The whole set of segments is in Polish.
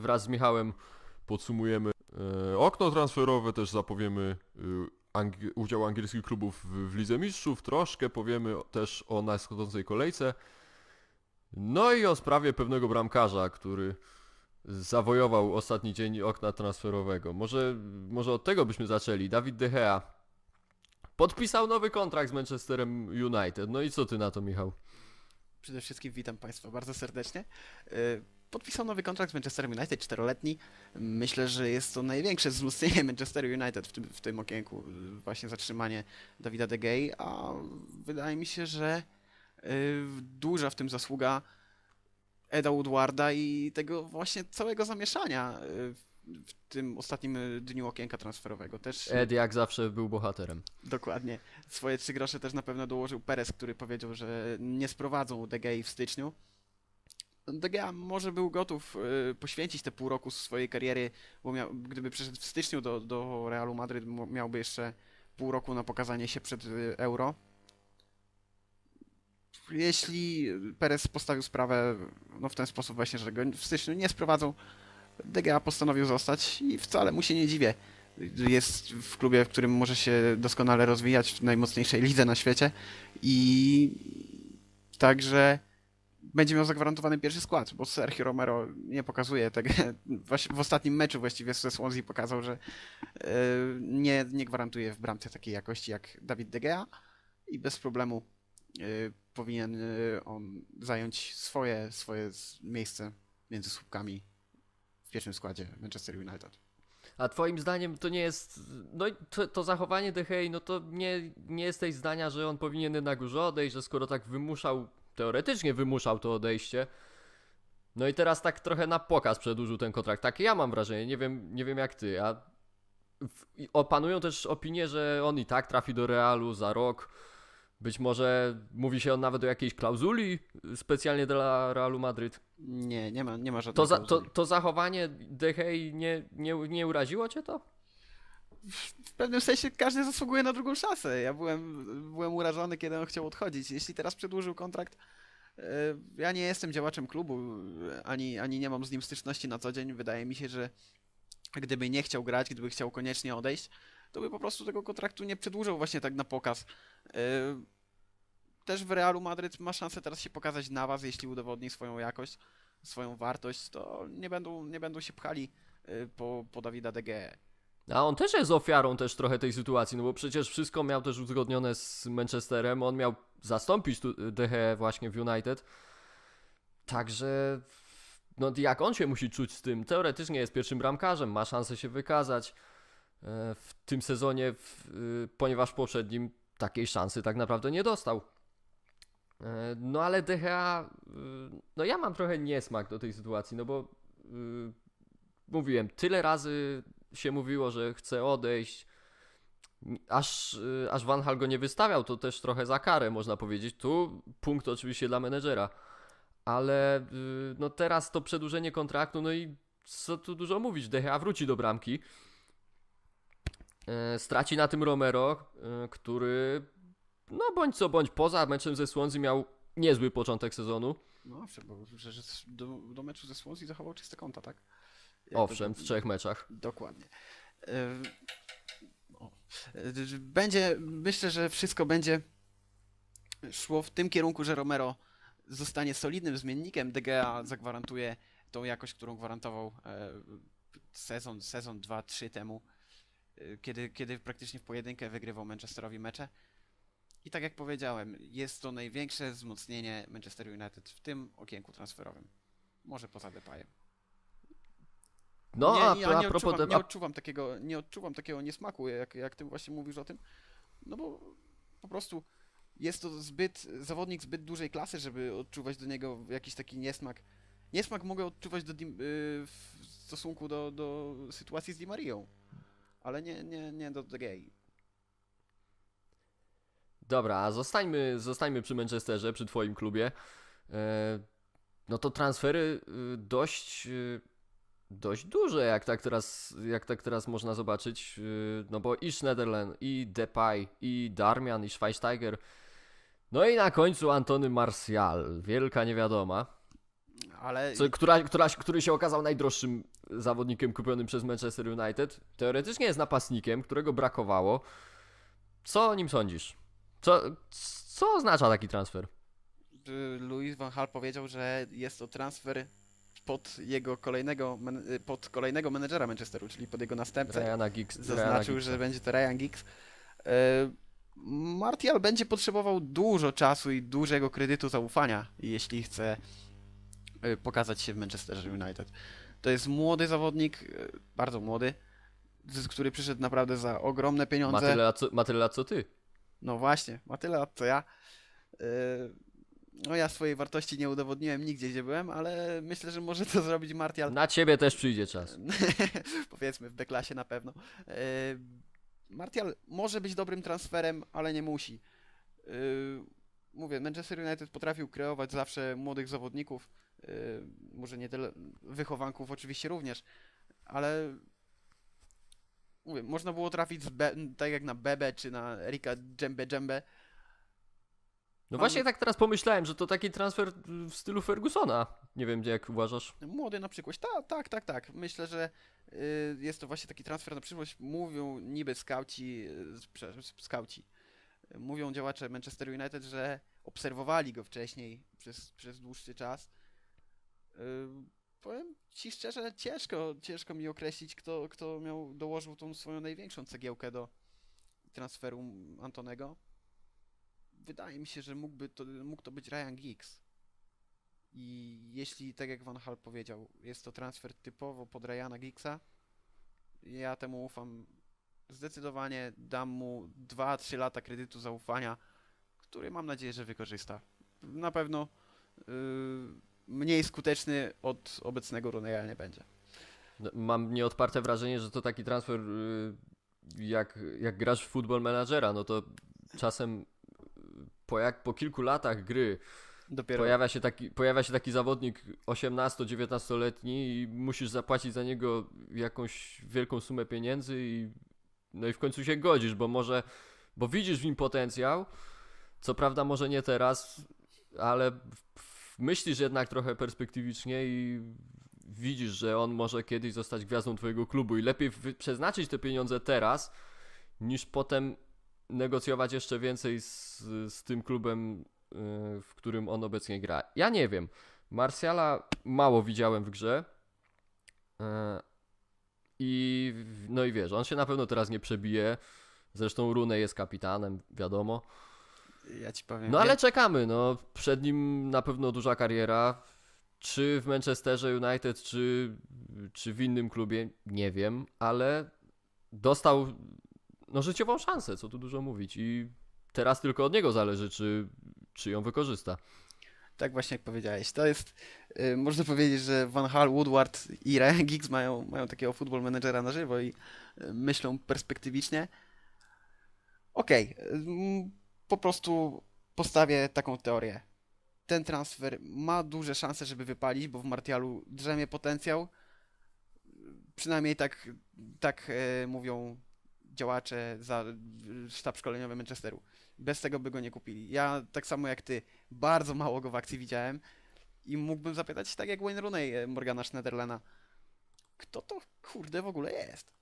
Wraz z Michałem podsumujemy e, okno transferowe, też zapowiemy e, angi- udział angielskich klubów w, w Lidze Mistrzów, troszkę powiemy też o nadchodzącej kolejce. No i o sprawie pewnego bramkarza, który zawojował ostatni dzień okna transferowego. Może, może od tego byśmy zaczęli. Dawid De Gea podpisał nowy kontrakt z Manchesterem United. No i co ty na to, Michał? Przede wszystkim witam Państwa bardzo serdecznie. Y, Podpisał nowy kontrakt z Manchesterem United, czteroletni. Myślę, że jest to największe wzmocnienie Manchesteru United w tym, w tym okienku, właśnie zatrzymanie Dawida De Gea, a wydaje mi się, że y, duża w tym zasługa Eda Woodwarda i tego właśnie całego zamieszania y, w- tym ostatnim dniu okienka transferowego. Też Ed jak zawsze był bohaterem. Dokładnie. Swoje trzy grosze też na pewno dołożył Perez, który powiedział, że nie sprowadzą Gea w styczniu. De Gea może był gotów y, poświęcić te pół roku swojej kariery, bo miał, gdyby przyszedł w styczniu do, do Realu Madryt, miałby jeszcze pół roku na pokazanie się przed y, Euro. Jeśli Perez postawił sprawę no, w ten sposób właśnie, że go w styczniu nie sprowadzą, De Gea postanowił zostać i wcale mu się nie dziwię jest w klubie, w którym może się doskonale rozwijać w najmocniejszej lidze na świecie i także będzie miał zagwarantowany pierwszy skład, bo Sergio Romero nie pokazuje tego. W ostatnim meczu właściwie ze Swansea pokazał, że e, nie, nie gwarantuje w bramce takiej jakości jak Dawid De Gea i bez problemu e, powinien e, on zająć swoje, swoje miejsce między słupkami w pierwszym składzie Manchester United. A twoim zdaniem to nie jest. No to, to zachowanie De Gea, no to nie, nie jesteś zdania, że on powinien jednak już odejść, że skoro tak wymuszał, teoretycznie wymuszał to odejście. No i teraz tak trochę na pokaz przedłużył ten kontrakt. Takie ja mam wrażenie, nie wiem, nie wiem jak ty. A opanują też opinie, że on i tak trafi do Realu za rok. Być może mówi się on nawet o jakiejś klauzuli specjalnie dla Realu Madryt. Nie, nie ma, nie ma żadnej To, za, to, to zachowanie De Gea nie, nie, nie uraziło cię to? W pewnym sensie każdy zasługuje na drugą szansę. Ja byłem, byłem urażony, kiedy on chciał odchodzić. Jeśli teraz przedłużył kontrakt, e, ja nie jestem działaczem klubu, ani, ani nie mam z nim styczności na co dzień. Wydaje mi się, że gdyby nie chciał grać, gdyby chciał koniecznie odejść, to by po prostu tego kontraktu nie przedłużał właśnie tak na pokaz. E, Też w Realu Madryt ma szansę teraz się pokazać na was, jeśli udowodni swoją jakość, swoją wartość, to nie będą, nie będą się pchali e, po, po Dawida Gea. A on też jest ofiarą też trochę tej sytuacji, no bo przecież wszystko miał też uzgodnione z Manchesterem, on miał zastąpić tu De Gea właśnie w United. Także no jak on się musi czuć z tym? Teoretycznie jest pierwszym bramkarzem, ma szansę się wykazać e, w tym sezonie, y, ponieważ w poprzednim takiej szansy tak naprawdę nie dostał. E, No ale Gea, y, no ja mam trochę niesmak do tej sytuacji, no bo y, mówiłem, tyle razy się mówiło, że chce odejść. Aż, y, aż Van Hal go nie wystawiał, to też trochę za karę można powiedzieć. Tu punkt oczywiście dla menedżera. Ale y, no teraz to przedłużenie kontraktu, no i co tu dużo mówić, De Gea wróci do bramki. E, Straci na tym Romero, e, który no bądź co bądź poza meczem ze Swansea miał niezły początek sezonu. No owszem, bo że do, do meczu ze Swansea zachował czyste konta, tak? Owszem, w trzech meczach. Dokładnie. D- Będzie, myślę, że wszystko będzie szło w tym kierunku, że Romero zostanie solidnym zmiennikiem. De Gea zagwarantuje tą jakość, którą gwarantował e, sezon, sezon 2-3 temu, e, kiedy, kiedy praktycznie w pojedynkę wygrywał Manchesterowi mecze. I tak jak powiedziałem, jest to największe wzmocnienie Manchester United w tym okienku transferowym. Może poza Depayem. No, nie, a, ja a nie, propos odczuwam, nie a odczuwam takiego, nie odczuwam takiego niesmaku, jak, jak ty właśnie mówisz o tym. No bo po prostu jest to zbyt, zawodnik zbyt dużej klasy, żeby odczuwać do niego jakiś taki niesmak. Niesmak mogę odczuwać do, y, w stosunku do, do sytuacji z Di Marią, ale nie, nie, nie do De Gea. Dobra, a zostańmy, zostańmy przy Manchesterze, przy twoim klubie. E, no to transfery y, dość, y, dość duże, jak tak teraz, jak tak teraz można zobaczyć. y, No bo i Schneiderlin, i Depay, i Darmian, i Schweinsteiger. No i na końcu Antony Martial, wielka niewiadoma. Ale Co, która, która, który się okazał najdroższym zawodnikiem kupionym przez Manchester United. Teoretycznie jest napastnikiem, którego brakowało. Co o nim sądzisz? Co, co oznacza taki transfer? y, Louis van Gaal powiedział, że jest to transfer pod jego kolejnego, y, pod kolejnego menedżera Manchesteru, czyli pod jego następcę. Zaznaczył, że będzie to Ryan Giggs. E, Martial będzie potrzebował dużo czasu i dużego kredytu zaufania, jeśli chce e, pokazać się w Manchesterze United. To jest młody zawodnik, bardzo młody, który przyszedł naprawdę za ogromne Ma pieniądze. tyle, lat co, ma tyle lat co ty. No właśnie, ma tyle lat co ja. No ja swojej wartości nie udowodniłem nigdzie, gdzie byłem, ale myślę, że może to zrobić Martial. Na ciebie też przyjdzie czas. Powiedzmy w B-klasie na pewno. E, Martial może być dobrym transferem, ale nie musi. E, Mówię, Manchester United potrafił kreować zawsze młodych zawodników, e, może nie tyle wychowanków oczywiście również, ale mówię, można było trafić z Be, tak jak na Bebe czy na Erika Dżembe Dżembe. No właśnie tak teraz pomyślałem, że to taki transfer w stylu Fergusona. Nie wiem, jak uważasz. Młody na przyszłość. Tak, tak, tak, tak. Myślę, że y, jest to właśnie taki transfer na przyszłość. Mówią niby skauci, y, przepraszam, skauci. Mówią działacze Manchester United, że obserwowali go wcześniej przez, przez dłuższy czas. Y, powiem ci szczerze, ciężko, ciężko mi określić, kto, kto miał, dołożył tą swoją największą cegiełkę do transferu Antonego. Wydaje mi się, że mógłby to, mógł to być Ryan Giggs. I jeśli, tak jak Van Hal powiedział, jest to transfer typowo pod Ryana Giggsa, ja temu ufam. Zdecydowanie dam mu 2-3 lata kredytu zaufania, który mam nadzieję, że wykorzysta. Na pewno yy, mniej skuteczny od obecnego Roneya nie będzie. No, Mam nieodparte wrażenie, że to taki transfer y, jak, jak grasz w Football Managera, no to czasem po, jak, po kilku latach gry Dopiero. pojawia się taki, pojawia się taki zawodnik 18-19-letni i musisz zapłacić za niego jakąś wielką sumę pieniędzy i no i w końcu się godzisz, bo może, bo widzisz w nim potencjał, co prawda może nie teraz, ale myślisz jednak trochę perspektywicznie i widzisz, że on może kiedyś zostać gwiazdą twojego klubu. I lepiej przeznaczyć te pieniądze teraz, niż potem negocjować jeszcze więcej z, z tym klubem, y, w którym on obecnie gra. Ja nie wiem. Martiala mało widziałem w grze. y, I no i wiesz, on się na pewno teraz nie przebije. Zresztą Rune jest kapitanem, wiadomo. ja ci powiem. No ale czekamy, no. Przed nim na pewno duża kariera. Czy w Manchesterze United, czy, czy w innym klubie, nie wiem, ale dostał no, życiową szansę, co tu dużo mówić. I teraz tylko od niego zależy, czy, czy ją wykorzysta. Tak właśnie jak powiedziałeś. To jest, y, można powiedzieć, że Van Hal, Woodward i Ryan Giggs mają, mają takiego football managera na żywo i y, myślą perspektywicznie. Okej, y, po prostu postawię taką teorię. Ten transfer ma duże szanse, żeby wypalić, bo w Martialu drzemie potencjał. Przynajmniej tak, tak e, mówią działacze za sztab szkoleniowy Manchesteru. Bez tego by go nie kupili. Ja tak samo jak ty, bardzo mało go w akcji widziałem i mógłbym zapytać tak jak Wayne Rooney e, Morgana Schneiderlana. Kto to kurde w ogóle jest?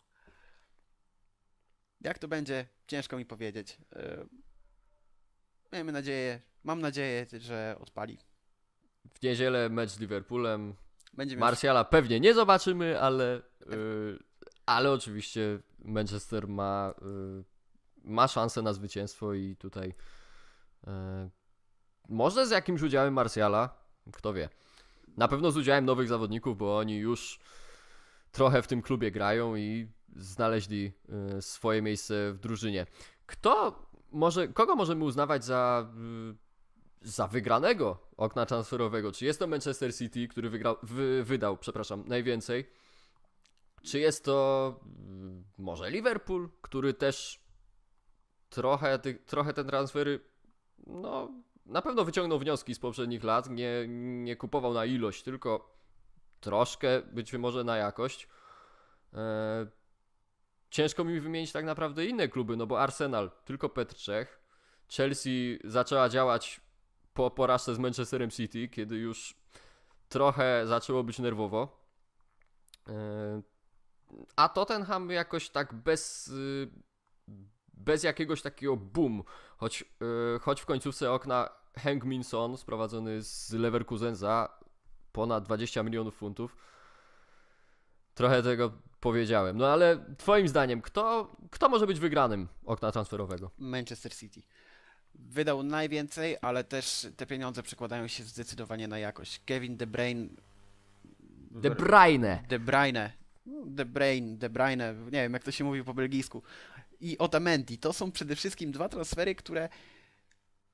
Jak to będzie? Ciężko mi powiedzieć. E, Miejmy nadzieję, mam nadzieję, że odpali. W niedzielę mecz z Liverpoolem. Będzie miał Martiala pewnie nie zobaczymy, ale, ale oczywiście Manchester ma, y, ma szansę na zwycięstwo i tutaj y, może z jakimś udziałem Martiala, kto wie. Na pewno z udziałem nowych zawodników, bo oni już trochę w tym klubie grają i znaleźli y, swoje miejsce w drużynie. Kto może, kogo możemy uznawać za, za wygranego okna transferowego? Czy jest to Manchester City, który wygrał, wy, wydał, przepraszam, najwięcej? Czy jest to y, może Liverpool, który też trochę, ty, trochę te transfery, no na pewno wyciągnął wnioski z poprzednich lat, nie, nie kupował na ilość, tylko troszkę być może na jakość. E, ciężko mi wymienić tak naprawdę inne kluby, no bo Arsenal tylko Petr Czech, Chelsea zaczęła działać po porażce z Manchesterem City, kiedy już trochę zaczęło być nerwowo. E, A Tottenham jakoś tak bez, y, bez jakiegoś takiego boom, choć, y, choć w końcówce okna Hank Minson sprowadzony z Leverkusen za ponad 20 milionów funtów. Trochę tego powiedziałem. No ale twoim zdaniem, kto, kto może być wygranym okna transferowego? Manchester City. Wydał najwięcej, ale też te pieniądze przekładają się zdecydowanie na jakość. Kevin De Bruyne. De Bruyne. De Bruyne. De Bruyne, De Bruyne, nie wiem jak to się mówi po belgijsku. I Otamendi. To są przede wszystkim dwa transfery, które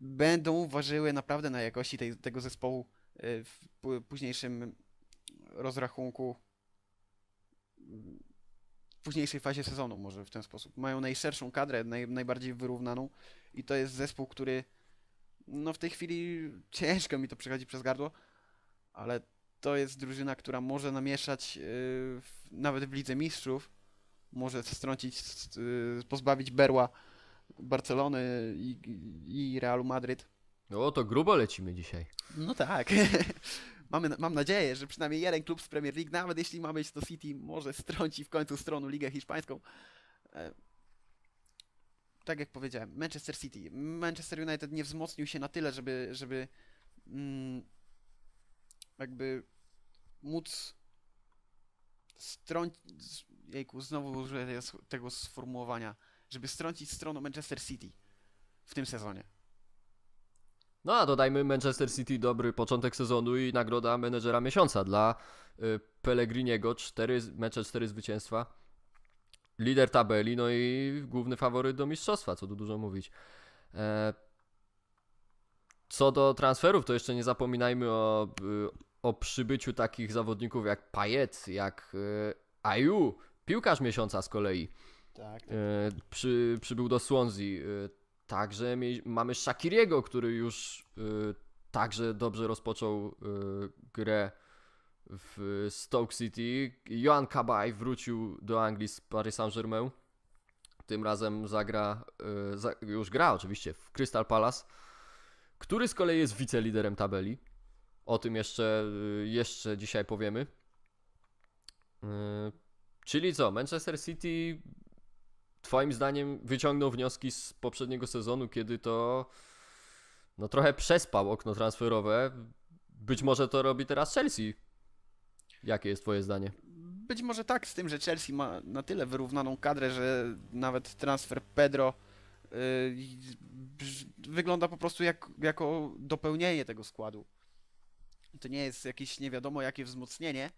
będą ważyły naprawdę na jakości tej, tego zespołu y, w późniejszym rozrachunku. W późniejszej fazie sezonu, może w ten sposób. Mają najszerszą kadrę, naj, najbardziej wyrównaną i to jest zespół, który no w tej chwili ciężko mi to przechodzi przez gardło, ale to jest drużyna, która może namieszać yy, w, nawet w Lidze Mistrzów, może strącić, yy, pozbawić Berła Barcelony i, i Realu Madryt. O, to grubo lecimy dzisiaj. No tak. Mamy, mam nadzieję, że przynajmniej jeden klub z Premier League, nawet jeśli ma być to City, może strąci w końcu stroną Ligę Hiszpańską. E, Tak jak powiedziałem, Manchester City. Manchester United nie wzmocnił się na tyle, żeby, żeby mm, jakby móc strącić. Jejku, znowu użyję tego- sformułowania. Żeby strącić stroną Manchester City w tym sezonie. No a dodajmy Manchester City dobry początek sezonu i nagroda menedżera miesiąca dla y, Pellegriniego. Cztery mecze, cztery zwycięstwa. Lider tabeli, no i główny faworyt do mistrzostwa, co tu dużo mówić. E, co do transferów, to jeszcze nie zapominajmy o, y, o przybyciu takich zawodników jak Payet, jak y, Ayu, piłkarz miesiąca z kolei. Tak. E, przy, przybył do Swansea. E, Także mamy Shakiriego, który już e, także dobrze rozpoczął e, grę w Stoke City. Johan Kabaj wrócił do Anglii z Paris Saint-Germain. Tym razem zagra, e, za, już gra oczywiście w Crystal Palace, który z kolei jest wiceliderem tabeli. O tym jeszcze, e, jeszcze dzisiaj powiemy. E, Czyli co, Manchester City Twoim zdaniem wyciągnął wnioski z poprzedniego sezonu, kiedy to no trochę przespał okno transferowe. Być może to robi teraz Chelsea. Jakie jest Twoje zdanie? Być może tak, z tym, że Chelsea ma na tyle wyrównaną kadrę, że nawet transfer Pedro yy, wygląda po prostu jak, jako dopełnienie tego składu. To nie jest jakieś nie wiadomo jakie wzmocnienie,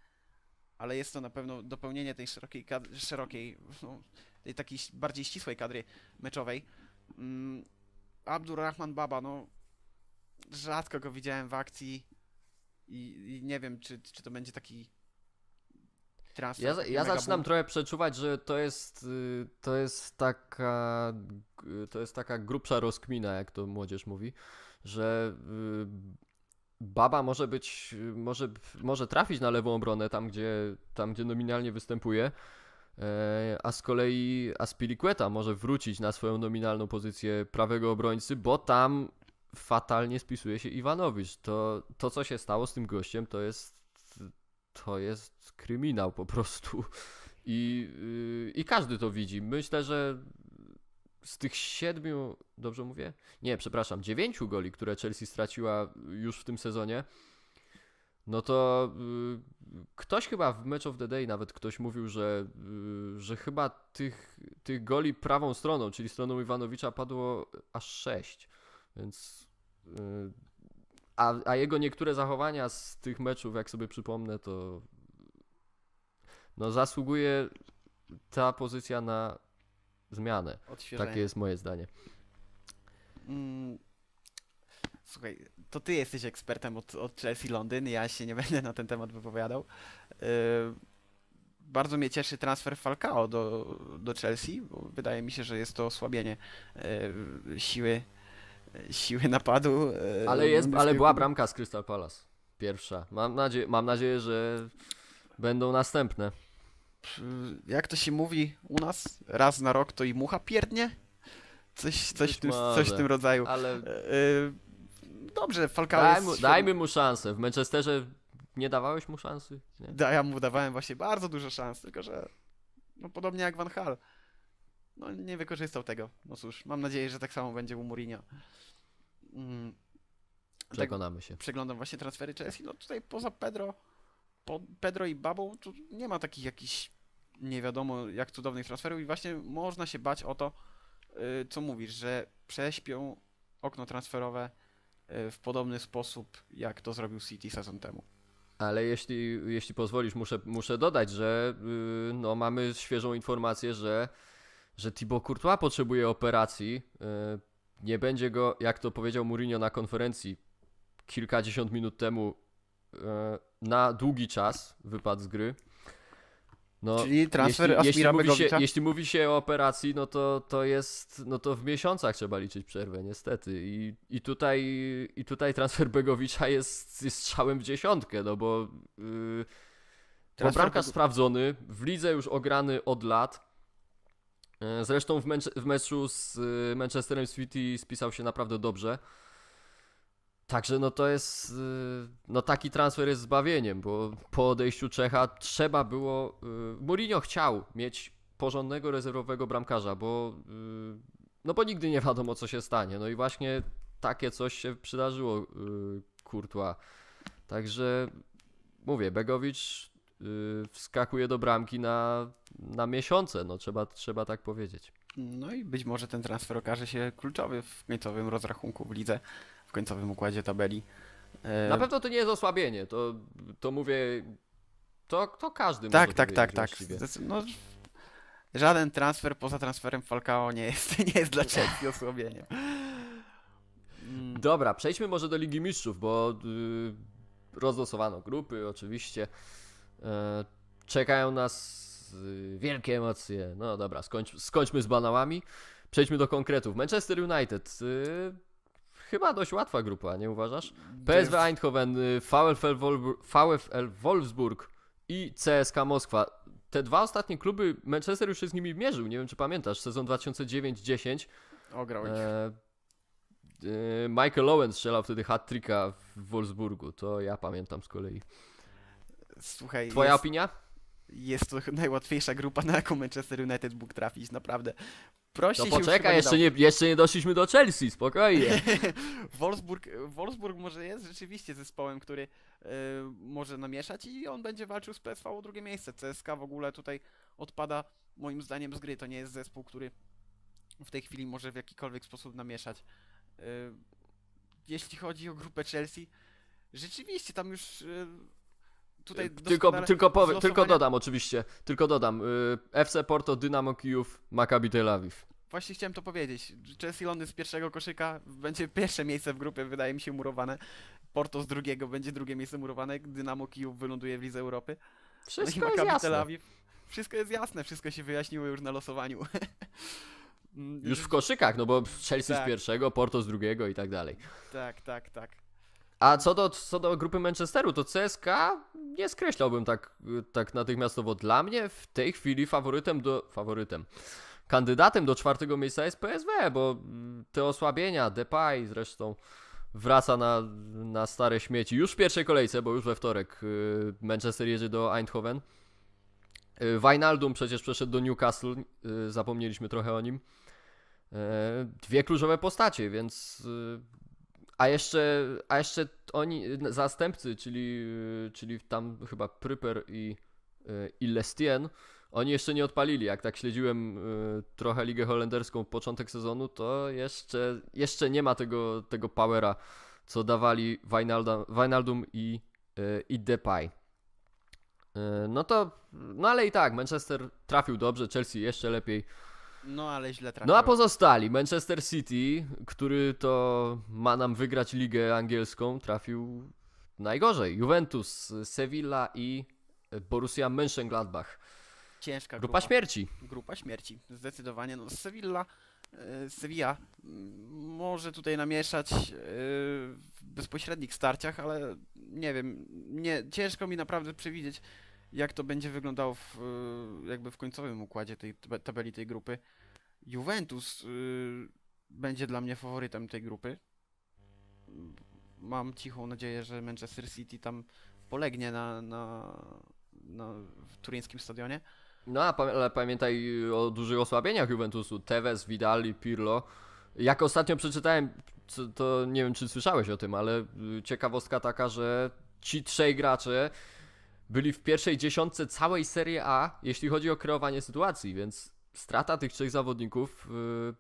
ale jest to na pewno dopełnienie tej szerokiej, kad- szerokiej no, tej takiej bardziej ścisłej kadry meczowej. Mm, Abdurrahman Baba, no rzadko go widziałem w akcji i, i nie wiem, czy, czy to będzie taki transfer. Ja, ja zaczynam boom. trochę przeczuwać, że to jest, y, to jest taka to jest taka grubsza rozkmina, jak to młodzież mówi, że y, Baba może być, y, może, może trafić na lewą obronę tam, gdzie, tam, gdzie nominalnie występuje, e, a z kolei Aspilicueta może wrócić na swoją nominalną pozycję prawego obrońcy, bo tam fatalnie spisuje się Iwanowicz. To, to co się stało z tym gościem, to jest to jest kryminał po prostu. I, yy, I każdy to widzi. Myślę, że z tych siedmiu, dobrze mówię? Nie, przepraszam, dziewięciu goli, które Chelsea straciła już w tym sezonie, no to yy, ktoś chyba w Match of the Day nawet ktoś mówił, że, yy, że chyba tych, tych goli prawą stroną, czyli stroną Iwanowicza padło aż sześć. Więc yy, a, a jego niektóre zachowania z tych meczów, jak sobie przypomnę, to no zasługuje ta pozycja na zmianę. Takie jest moje zdanie. Mm, Słuchaj, to ty jesteś ekspertem od, od Chelsea Londyn, ja się nie będę na ten temat wypowiadał. Yy, bardzo mnie cieszy transfer Falcao do, do Chelsea, bo wydaje mi się, że jest to osłabienie yy, siły, siły napadu. yy, Ale jest, ale była bramka z Crystal Palace. Pierwsza. Mam, nadzie mam nadzieję, że będą następne. Jak to się mówi u nas? Raz na rok to i mucha pierdnie? Coś, coś, w, tym, coś w tym rodzaju. Ale Yy, dobrze, Falcao daj mu, dajmy mu szansę. W Manchesterze nie dawałeś mu szansy? Nie? Da, ja mu dawałem właśnie bardzo dużo szans, tylko że no podobnie jak Van Hal. No nie wykorzystał tego. No cóż, mam nadzieję, że tak samo będzie u Mourinho. Mm, tak Przekonamy się. przeglądam właśnie transfery Chelsea, no tutaj poza Pedro, Pedro i Babą, tu nie ma takich jakichś nie wiadomo jak cudownych transferów i właśnie można się bać o to, y, co mówisz, że prześpią okno transferowe y, w podobny sposób, jak to zrobił City sezon temu. Ale jeśli, jeśli pozwolisz, muszę, muszę dodać, że yy, no, mamy świeżą informację, że, że Thibaut Courtois potrzebuje operacji. Nie będzie go, jak to powiedział Mourinho na konferencji kilkadziesiąt minut temu, na długi czas wypadł z gry. No, Czyli transfer jeśli, jeśli, mówi się, jeśli mówi się o operacji, no to, to jest, no to w miesiącach trzeba liczyć przerwę, niestety. I, i, tutaj, i tutaj transfer Begowicza jest, jest strzałem w dziesiątkę, no bo, yy, sprawdzony, w lidze już ograny od lat. Yy, Zresztą w, mecz- w meczu z yy, Manchesterem City spisał się naprawdę dobrze. Także no to jest, yy, no taki transfer jest zbawieniem, bo po odejściu Czecha trzeba było, yy, Mourinho chciał mieć porządnego rezerwowego bramkarza, bo, yy, no bo nigdy nie wiadomo co się stanie, no i właśnie takie coś się przydarzyło Courtois. Także mówię, Begowicz wskakuje do bramki na, na miesiące, no trzeba, trzeba tak powiedzieć. No i być może ten transfer okaże się kluczowy w końcowym rozrachunku w lidze, końcowym układzie tabeli. E, Na pewno to nie jest osłabienie, to, to mówię, to, to każdy tak, może tak, tak, tak. Zdecyd- No, żaden transfer poza transferem Falcao nie jest, nie jest dla Chelsea osłabieniem. Mm, Dobra, przejdźmy może do Ligi Mistrzów, bo y, rozlosowano grupy oczywiście. E, czekają nas y, wielkie emocje. No dobra, skończ, skończmy z banałami. Przejdźmy do konkretów. Manchester United. Y, chyba dość łatwa grupa, nie uważasz? PSV Eindhoven, y, VfL, Wolfsburg, VfL Wolfsburg i CSK Moskwa. Te dwa ostatnie kluby, Manchester już się z nimi mierzył, nie wiem czy pamiętasz, sezon 2009-10. Ograł ich. E, e, Michael Owen strzelał wtedy hat-tricka w Wolfsburgu, to ja pamiętam z kolei. Słuchaj, Twoja jest, opinia? jest to najłatwiejsza grupa, na jaką Manchester United mógł trafić, naprawdę. Prościej To się już chyba poczekaj, nie jeszcze nie, jeszcze nie doszliśmy do Chelsea, spokojnie. Wolfsburg, Wolfsburg może jest rzeczywiście zespołem, który e, może namieszać i on będzie walczył z PSV o drugie miejsce. CSK w ogóle tutaj odpada moim zdaniem z gry. To nie jest zespół, który w tej chwili może w jakikolwiek sposób namieszać. E, jeśli chodzi o grupę Chelsea, rzeczywiście tam już e, tutaj tylko, doskonale tylko, z powie, tylko losowania- dodam oczywiście, tylko dodam. y, FC Porto, Dynamo Kijów, Maccabi Tel Awiw. Właśnie chciałem to powiedzieć. Chelsea Londyn z pierwszego koszyka będzie pierwsze miejsce w grupie, wydaje mi się, murowane. Porto z drugiego będzie drugie miejsce murowane. Dynamo Kijów wyląduje w Lidze Europy. Wszystko no jest Tel jasne. Awiw. Wszystko jest jasne, wszystko się wyjaśniło już na losowaniu. Mm, Już w koszykach, no bo Chelsea z Tak. pierwszego, Porto z drugiego i tak dalej. Tak, tak, tak. A co do, co do grupy Manchesteru, to CSK nie skreślałbym tak, tak natychmiastowo. Dla mnie w tej chwili faworytem do. faworytem. Kandydatem do czwartego miejsca jest PSW, bo te osłabienia, Depay zresztą wraca na, na stare śmieci już w pierwszej kolejce, bo już we wtorek y, Manchester jedzie do Eindhoven. Y, Wijnaldum przecież przeszedł do Newcastle, y, zapomnieliśmy trochę o nim. Dwie kluczowe postacie, więc a jeszcze, a jeszcze oni, zastępcy, czyli, czyli tam chyba Pryper i, i Lestien, oni jeszcze nie odpalili. Jak tak śledziłem y, trochę ligę holenderską początek sezonu, to jeszcze, jeszcze nie ma tego, tego powera, co dawali Wijnaldum i, y, i Depay. No to, no ale i tak, Manchester trafił dobrze, Chelsea jeszcze lepiej. No ale źle trafiło. No a pozostali, Manchester City, który to ma nam wygrać ligę angielską, trafił najgorzej. Juventus, Sevilla i Borussia Mönchengladbach. Ciężka Grupa śmierci. Grupa śmierci, zdecydowanie. No, Sevilla, e, Sevilla mm, może tutaj namieszać e, w bezpośrednich starciach, ale nie wiem, nie, ciężko mi naprawdę przewidzieć, jak to będzie wyglądało w, e, jakby w końcowym układzie tej tabe- tabeli tej grupy. Juventus e, będzie dla mnie faworytem tej grupy. Mam cichą nadzieję, że Manchester City tam polegnie na, na, na w turyńskim stadionie. No ale pamiętaj o dużych osłabieniach Juventusu. Tevez, Vidal, Pirlo. Jak ostatnio przeczytałem, to nie wiem czy słyszałeś o tym, ale y, ciekawostka taka, że ci trzej gracze byli w pierwszej dziesiątce całej Serie A, jeśli chodzi o kreowanie sytuacji, więc strata tych trzech zawodników. y,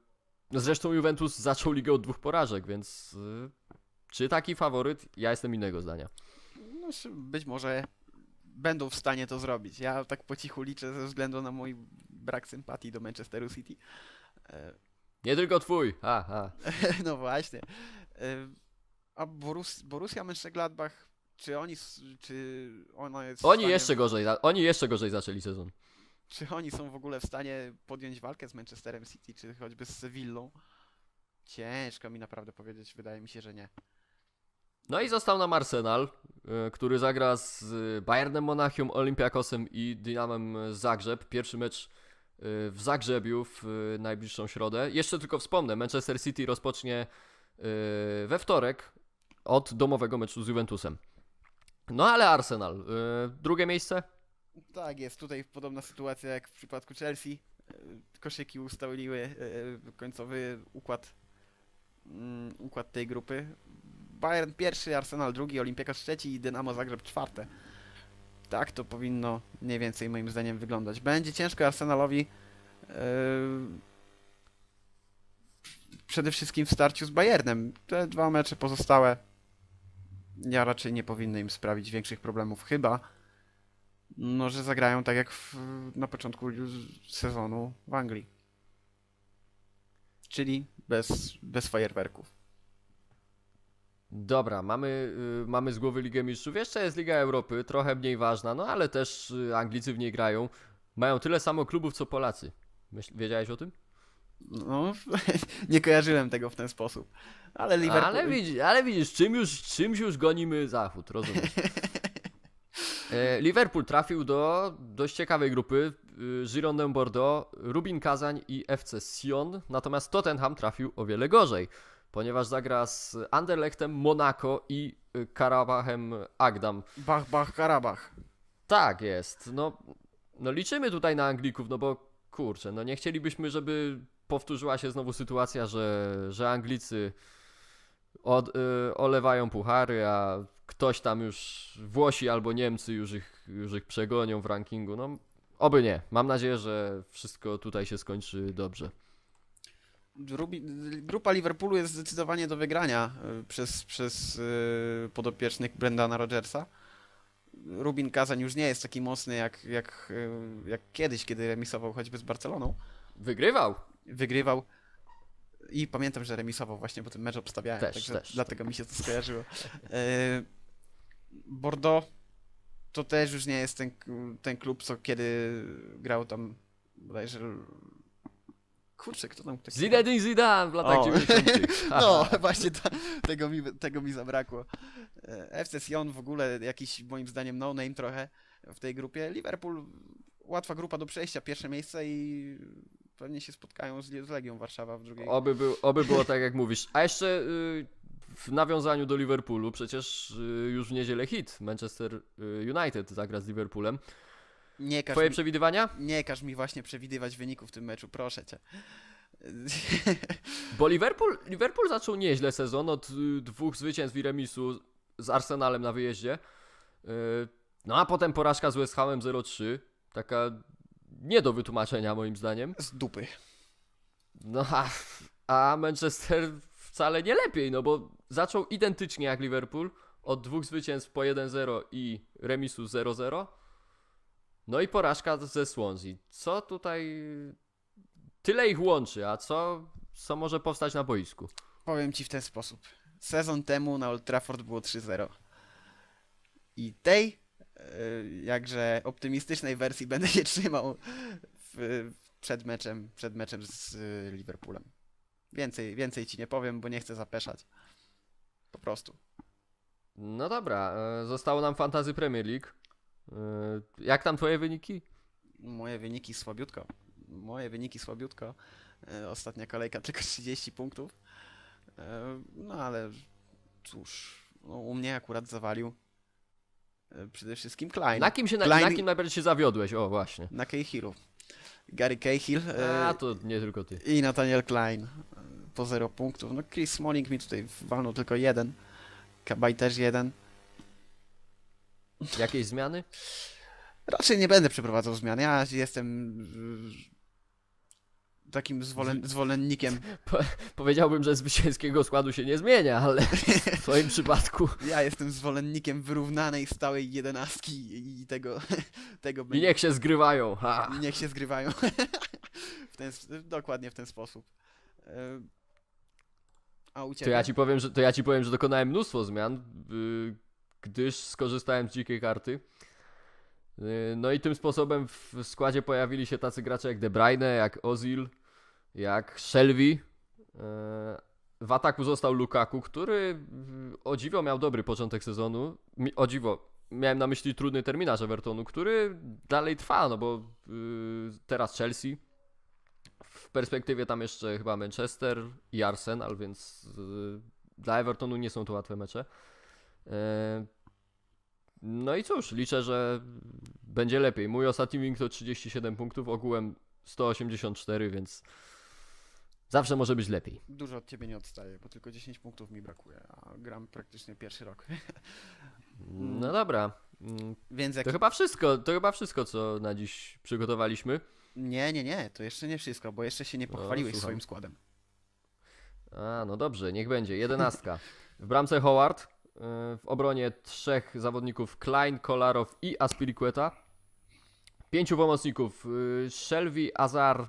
no Zresztą Juventus zaczął ligę od dwóch porażek, więc y, czy taki faworyt? Ja jestem innego zdania. No, być może będą w stanie to zrobić. Ja tak po cichu liczę ze względu na mój brak sympatii do Manchesteru City. E, Nie tylko twój. Ha, ha. No właśnie. E, A Borus, Borussia Mönchengladbach, czy oni, czy ona jest Oni stanie, jeszcze gorzej, oni jeszcze gorzej zaczęli sezon. Czy oni są w ogóle w stanie podjąć walkę z Manchesterem City, czy choćby z Sevillą? Ciężko mi naprawdę powiedzieć, wydaje mi się, że nie. No i został nam Arsenal, y, który zagra z y, Bayernem Monachium, Olympiakosem i Dynamem Zagrzeb. Pierwszy mecz y, w Zagrzebiu w najbliższą środę. Jeszcze tylko wspomnę, Manchester City rozpocznie we wtorek od domowego meczu z Juventusem. No ale Arsenal, drugie miejsce? Tak, jest tutaj podobna sytuacja jak w przypadku Chelsea. E, Koszyki ustaliły e, końcowy układ, mm, układ tej grupy. Bayern pierwszy, Arsenal drugi, Olympiakos trzeci i Dynamo Zagrzeb czwarte. Tak to powinno mniej więcej moim zdaniem wyglądać. Będzie ciężko Arsenalowi e, przede wszystkim w starciu z Bayernem. Te dwa mecze pozostałe ja raczej nie powinny im sprawić większych problemów, chyba no, że zagrają tak jak w, na początku sezonu w Anglii. Czyli bez, bez fajerwerków. Dobra, mamy, y, mamy z głowy Ligę Mistrzów. Jeszcze jest Liga Europy, trochę mniej ważna, no ale też y, Anglicy w niej grają. Mają tyle samo klubów co Polacy. Myśl, wiedziałeś o tym? No, nie kojarzyłem tego w ten sposób. Ale Liverpool... Ale widzisz, ale widzisz czym już, czymś już gonimy zachód, rozumiesz? E, Liverpool trafił do dość ciekawej grupy. y, Girondin Bordeaux, Rubin Kazań i FC Sion. Natomiast Tottenham trafił o wiele gorzej, ponieważ zagra z Anderlechtem, Monaco i y, Karabachem Agdam. Bach, bach, Karabach. Tak jest. No, no liczymy tutaj na Anglików, no bo kurczę, no nie chcielibyśmy, żeby powtórzyła się znowu sytuacja, że, że Anglicy od, y, olewają puchary, a ktoś tam już, Włosi albo Niemcy już ich, już ich przegonią w rankingu. No, oby nie. Mam nadzieję, że wszystko tutaj się skończy dobrze. Grupa Liverpoolu jest zdecydowanie do wygrania y, przez, przez y, podopiecznych Brendana Rodgersa. Rubin Kazań już nie jest taki mocny jak, jak, y, jak kiedyś, kiedy remisował choćby z Barceloną. Wygrywał. wygrywał. I pamiętam, że remisował właśnie, bo ten mecz obstawiałem, Też, także też. dlatego mi się to skojarzyło. E, Bordeaux to też już nie jest ten, ten klub, co kiedy grał tam bodajże... Kurczę, kto tam... taki- Zinedine Zidane w latach O. 90. No, właśnie ta, tego, mi, tego mi zabrakło. E, FC Sion w ogóle jakiś moim zdaniem no-name trochę w tej grupie. Liverpool łatwa grupa do przejścia, pierwsze miejsce i pewnie się spotkają z, z Legią Warszawa w drugiej. Oby, był, oby było tak jak mówisz. A jeszcze y, w nawiązaniu do Liverpoolu, przecież y, już w niedzielę hit Manchester y, United zagra z Liverpoolem. Nie każ, Twoje mi, przewidywania? nie każ mi właśnie przewidywać wyników w tym meczu, proszę cię. Bo Liverpool, Liverpool zaczął nieźle sezon od dwóch zwycięstw i remisu z Arsenalem na wyjeździe. No a potem porażka z West Hamem 0-3. Taka nie do wytłumaczenia moim zdaniem. Z dupy. No a, a Manchester wcale nie lepiej, no bo zaczął identycznie jak Liverpool, od dwóch zwycięstw po 1-0 i remisu 0-0. No i porażka ze Swansea. Co tutaj tyle ich łączy, a co, co może powstać na boisku? Powiem ci w ten sposób. Sezon temu na Old Trafford było 3-0. I tej, jakże optymistycznej wersji będę się trzymał w, przed meczem, przed meczem z Liverpoolem. Więcej, więcej ci nie powiem, bo nie chcę zapeszać. Po prostu. No dobra, e, zostało nam Fantasy Premier League. E, Jak tam twoje wyniki? Moje wyniki słabiutko. Moje wyniki słabiutko. E, Ostatnia kolejka tylko 30 punktów. No ale cóż, no, u mnie akurat zawalił. E, Przede wszystkim Klein. Na kim, się, Klein- na kim najbardziej się zawiodłeś? O, właśnie. Na Cahillu. Gary Cahill e, A, to nie tylko ty. i Nathaniel Klein e, po 0 punktów. No Chris Smalling mi tutaj walnął tylko jeden. Kabaj też jeden. Jakieś zmiany? Raczej nie będę przeprowadzał zmian. Ja jestem takim zwolen, zwolennikiem. Powiedziałbym, że zwycięskiego składu się nie zmienia, ale w twoim przypadku. Ja jestem zwolennikiem wyrównanej, stałej jedenastki i tego, tego I niech się zgrywają. Ha. I niech się zgrywają. w ten, dokładnie w ten sposób. A u To ja ci powiem, że, to ja ci powiem, że dokonałem mnóstwo zmian, gdyż skorzystałem z dzikiej karty. Yy, no i tym sposobem w składzie pojawili się tacy gracze jak De Bruyne, jak Ozil, jak Shelby. Yy, W ataku został Lukaku, który yy, o dziwo miał dobry początek sezonu. O dziwo, miałem na myśli trudny terminarz Evertonu, który dalej trwa, no bo teraz Chelsea. W perspektywie tam jeszcze chyba Manchester i Arsenal, więc dla Evertonu nie są to łatwe mecze. No i cóż, liczę, że będzie lepiej. Mój ostatni wing to 37 punktów, ogółem 184, więc zawsze może być lepiej. Dużo od ciebie nie odstaję, bo tylko 10 punktów mi brakuje, a gram praktycznie pierwszy rok. No dobra. Więc jak... To chyba wszystko, to chyba wszystko, co na dziś przygotowaliśmy. Nie, nie, nie, to jeszcze nie wszystko, bo jeszcze się nie pochwaliłeś słucham. swoim składem. A, no dobrze, niech będzie. Jedenastka. W bramce Howard, w obronie trzech zawodników Klein, Kolarow i Aspilicueta. Pięciu pomocników yy, Shelby, Azar,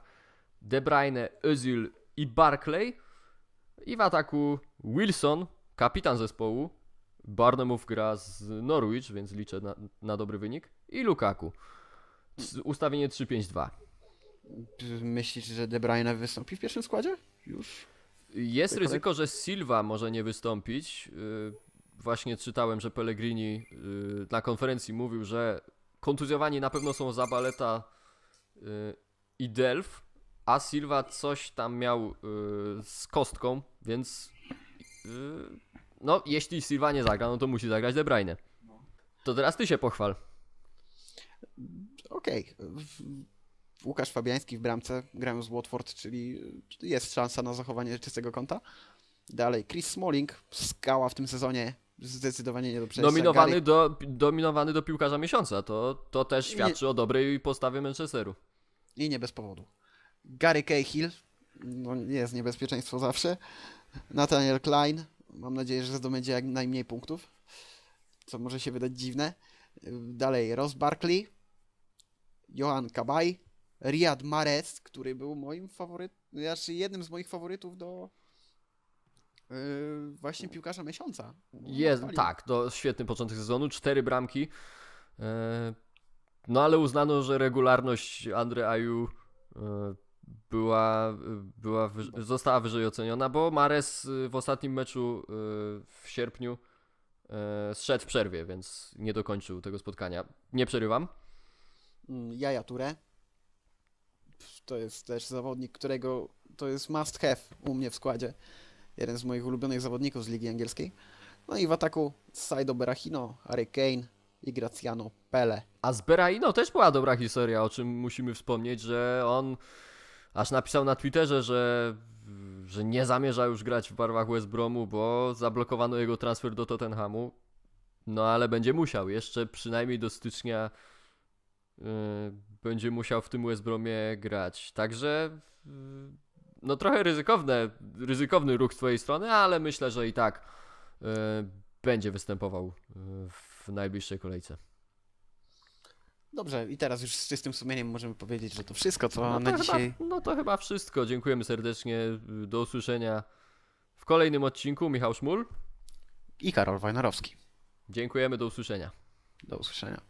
De Bruyne, Özil i Barclay. I w ataku Wilson, kapitan zespołu. Barnemów gra z Norwich, więc liczę na, na dobry wynik. I Lukaku. Ustawienie 3-5-2. Myślisz, że De Bruyne wystąpi w pierwszym składzie? Już? Jest ryzyko, że Silva może nie wystąpić. Właśnie czytałem, że Pellegrini yy, na konferencji mówił, że kontuzjowani na pewno są Zabaleta yy, i Delf, a Silva coś tam miał yy, z kostką, więc no, jeśli Silva nie zagra, no to musi zagrać De Bruyne. To teraz ty się pochwal. Okej. W- Łukasz Fabiański w bramce, grają z Watford, czyli jest szansa na zachowanie czystego konta. Dalej, Chris Smalling, skała w tym sezonie, zdecydowanie nie do przejścia. Nominowany Gary, do, dominowany do piłkarza miesiąca, to, to też Nie- świadczy o dobrej postawie Manchesteru. I nie bez powodu. Gary Cahill, no jest niebezpieczeństwo zawsze. Nathaniel Klein, mam nadzieję, że zdobędzie jak najmniej punktów, co może się wydać dziwne. Dalej, Ross Barkley, Johan Kabaj, Riyad Mahrez, który był moim faworytem, znaczy jednym z moich faworytów do yy, właśnie piłkarza miesiąca. Jest, tak, to świetny początek sezonu, cztery bramki. E, No ale uznano, że regularność Andre Ayu e, była, była, wyż- została wyżej oceniona, bo Mares e, w ostatnim meczu e, w sierpniu zszedł w przerwie, więc nie dokończył tego spotkania. Nie przerywam. Mm, Jaja Touré. To jest też zawodnik, którego to jest must have u mnie w składzie. Jeden z moich ulubionych zawodników z ligi angielskiej. No i w ataku Saido Berahino, Harry Kane i Graziano Pele. A z Beraino też była dobra historia, o czym musimy wspomnieć, że on aż napisał na Twitterze, że, że nie zamierza już grać w barwach West Bromu, bo zablokowano jego transfer do Tottenhamu. No ale będzie musiał, jeszcze przynajmniej do stycznia yy, będzie musiał w tym West Bromie grać. Także yy, no trochę ryzykowne, ryzykowny ruch z twojej strony, ale myślę, że i tak yy, będzie występował yy, w najbliższej kolejce. Dobrze, i teraz już z czystym sumieniem możemy powiedzieć, że to wszystko, co No na to, dzisiaj. chyba, no to chyba wszystko. Dziękujemy serdecznie. Do usłyszenia w kolejnym odcinku. Michał Szmul. I Karol Wojnarowski. Dziękujemy, do usłyszenia. Do usłyszenia.